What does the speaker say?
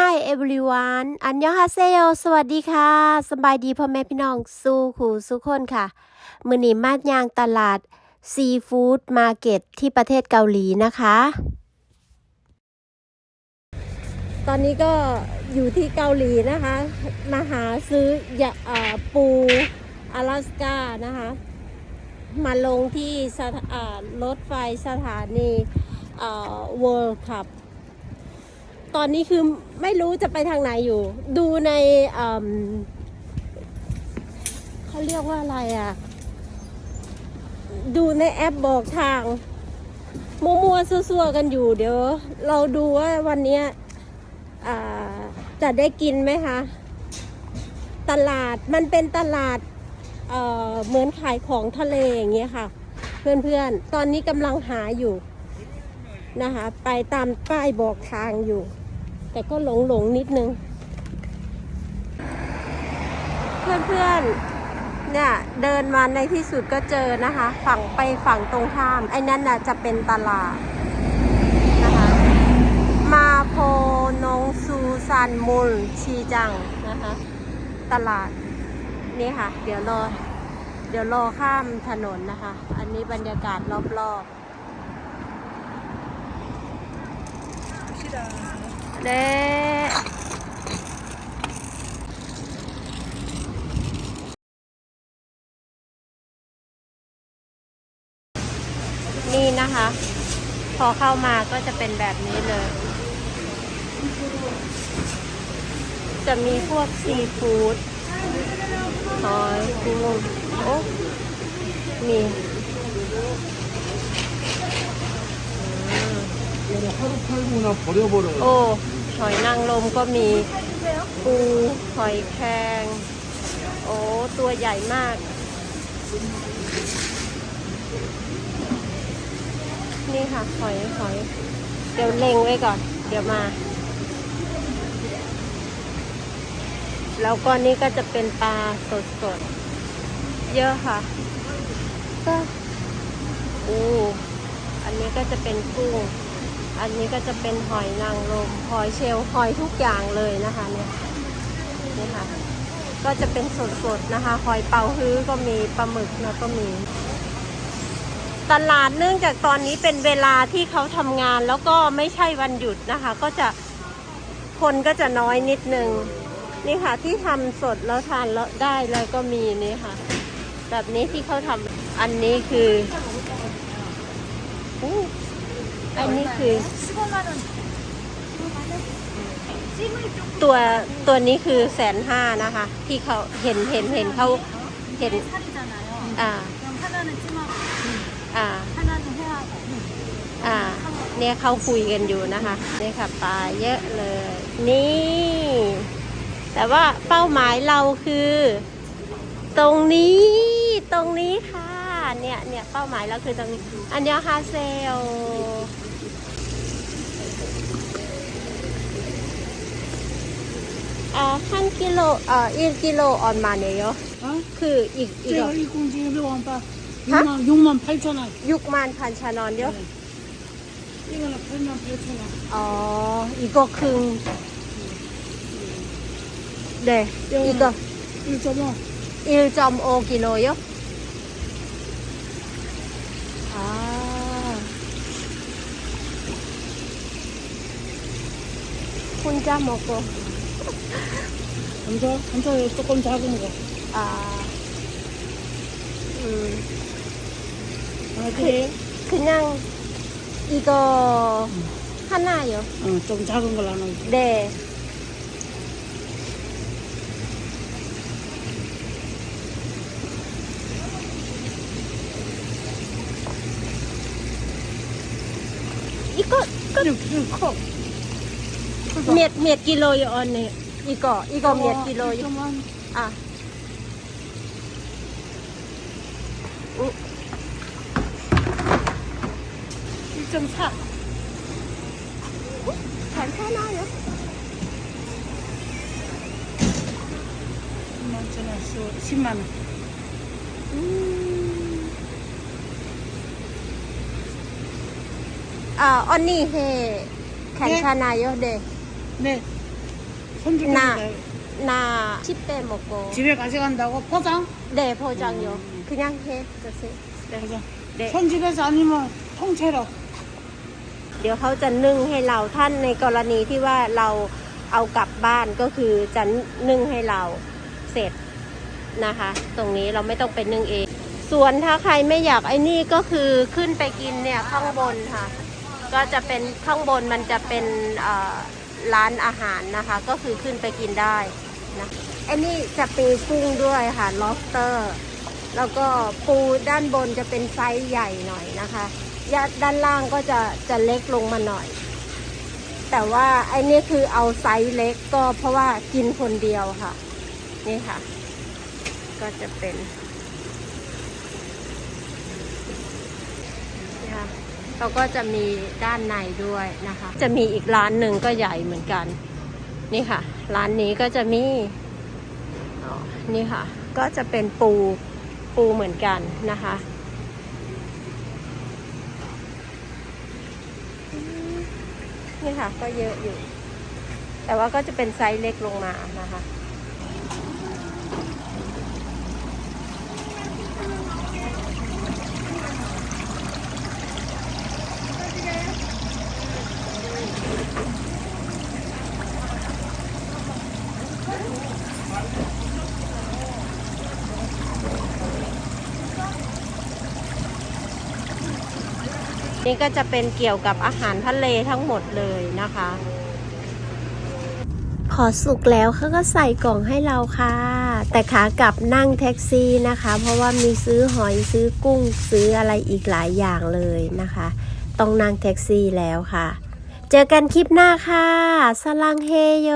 Hi everyone อันยองฮาเซโยสวัสดีค่ะ สบายดีพ่อแม่พี่น้องสู้ขู่สู้คนค่ะ มือนีมาดยางตลาดซีฟู้ดมาร์เก็ตที่ประเทศเกาหลีนะคะ ตอนนี้ก็อยู่ที่เกาหลีนะคะ มาหาซื้อยาอ่าปู阿拉สกานะคะ มาลงที่รถไฟสถานีเวิร์คับ ตอนนี้คือไม่รู้จะไปทางไหนอยู่ ดูในเขาเรียกว่าอะไรอะ ดูในแอปบอกทาง มัวๆซัวๆกันอยู่ เดี๋ยว เราดูว่าวันนี้จะได้กินไหมคะ ตลาดมันเป็นตลาดเเหมือนขายของทะเลอย่างเงี้ยค่ะ เพื่อนๆ ตอนนี้กำลังหาอยู่นะคะ ไปตามป้ายบอกทางอยู่ แต่ก็หลงหลงนิดนึง เพื่อนๆเนี่ยเดินมาในที่สุดก็เจอนะคะ ฝั่งไปฝั่งตรงข้าม ไอ้นั่นน่ะจะเป็นตลาดนะคะ มาโพนงซูซันมุลชีจังนะคะ ตลาดนี่ค่ะ เดี๋ยวรอเดี๋ยวรอข้ามถนนนะคะ อันนี้บรรยากาศรอบๆ เด้นี่นะคะ พอเข้ามาก็จะเป็นแบบนี้เลย จะมีพวกซีฟู้ดหอยกุ้งโอ้มีอืม 하루 팔고나 버려버려요. โอ้ หอยนางรมก็มีปู หอยแครงโอ้ ตัวใหญ่มาก นี่ค่ะ หอยหอย เดี๋ยวเล็งไว้ก่อน เดี๋ยวมา แล้วก็นี่ก็จะเป็นปลาสดๆ เยอะค่ะ ก็อู้อันนี้ก็จะเป็นกุ้ง อันนี้ก็จะเป็นหอยนางรมหอยเชลล์หอยทุกอย่างเลยนะคะเนี่ยนี่ค่ะ ก็จะเป็นสดๆนะคะหอยเป๋าฮื้อก็มีปลาหมึกนะก็มี ตลาดเนื่องจากตอนนี้เป็นเวลาที่เขาทำงานแล้วก็ไม่ใช่วันหยุดนะคะ ก็จะคนก็จะน้อยนิดนึงนี่ค่ะที่ทำสดแล้วทานแล้วได้เลยก็มีนี่ค่ะ แบบนี้ที่เขาทำอันนี้คือ อันนี้คือ ตัวตัวนี้คือแสนห้านะคะ ที่เขาเห็นเห็นเห็นเขาเห็นอ่าอ่าอ่าเนี่ยเขาคุยกันอยู่นะคะนี่ค่ะปลาเยอะเลย นี่ แต่ว่าเป้าหมายเราคือ ตรงนี้ตรงนี้ค่ะเนี่ยเนี่ยเป้าหมายเราคือตรงนี้ อันยองฮาเซลอ่าขั้นกิโลเอ่ออีกกิโลออนมาเนี่ย 어? คืออีกอีก 제가 이 공중에 원 봐. 6만, 6만 8천 원. ยุกมานพันชานอนเยอะ 이거는 8만 8천 원. อ๋อ อีกก็ครึ่งเดอีกก็ 1.5. อิลจอมโอกิโลเยอะ 혼자 먹고. 감자? 감자 조금 작은 거. 아. 음. 아, 그, 그냥 이거 하나요. 어, 좀 작은 걸 하나. 네. 이거, 이거. 이거 커. เม็ดเม็ดกิโลอยู่ออนนี้อีกออีกอเม็ดกิโลอยู่อะจงฉักแขนแค่หน้าเนาะมันจะน่าสูชิมันอ่าอันนี้เฮแขนชานายยอะเด 네. 손주가 나. 나 10대 먹고 집에 가져간다고 포장? 네 포장요 그냥 해 주세요 네. 포장. 네. 손질해서 아니면 통째로. เดี๋ยวเขาจะนึ่งให้เราท่านในกรณีที่ว่าเราเอากลับบ้านก็คือจะนึ่งให้เราเสร็จนะคะ ตรงนี้เราไม่ต้องไปนึ่งเอง ส่วนถ้าใครไม่อยากไอ้นี่ก็คือขึ้นไปกินเนี่ยข้างบนค่ะ ก็จะเป็นข้างบนมันจะเป็นเอ่อ ร้านอาหารนะคะ ก็คือขึ้นไปกินได้นะไอ้นี่จะปีกุ้งด้วยค่ะ lobster แล้วก็ปูด้านบนจะเป็นไซส์ใหญ่หน่อยนะคะยาด้านล่างก็จะจะเล็กลงมาหน่อย แต่ว่าไอ้นี่คือเอาไซส์เล็กก็เพราะว่ากินคนเดียวค่ะ นี่ค่ะ ก็จะเป็นค่ะ เขาก็จะมีด้านในด้วยนะคะ จะมีอีกร้านหนึ่งก็ใหญ่เหมือนกัน นี่ค่ะ ร้านนี้ก็จะมีอ๋อนี่ค่ะ ก็จะเป็นปูปูเหมือนกันนะคะ นี่ค่ะก็เยอะอยู่ แต่ว่าก็จะเป็นไซส์เล็กลงมานะคะ นี่ก็จะเป็นเกี่ยวกับอาหารทะเลทั้งหมดเลยนะคะ พอสุกแล้วเขาก็ใส่กล่องให้เราค่ะ แต่ขากลับนั่งแท็กซี่นะคะ เพราะว่ามีซื้อหอยซื้อกุ้งซื้ออะไรอีกหลายอย่างเลยนะคะ ต้องนั่งแท็กซี่แล้วค่ะ เจอกันคลิปหน้าค่ะ สลังเฮโย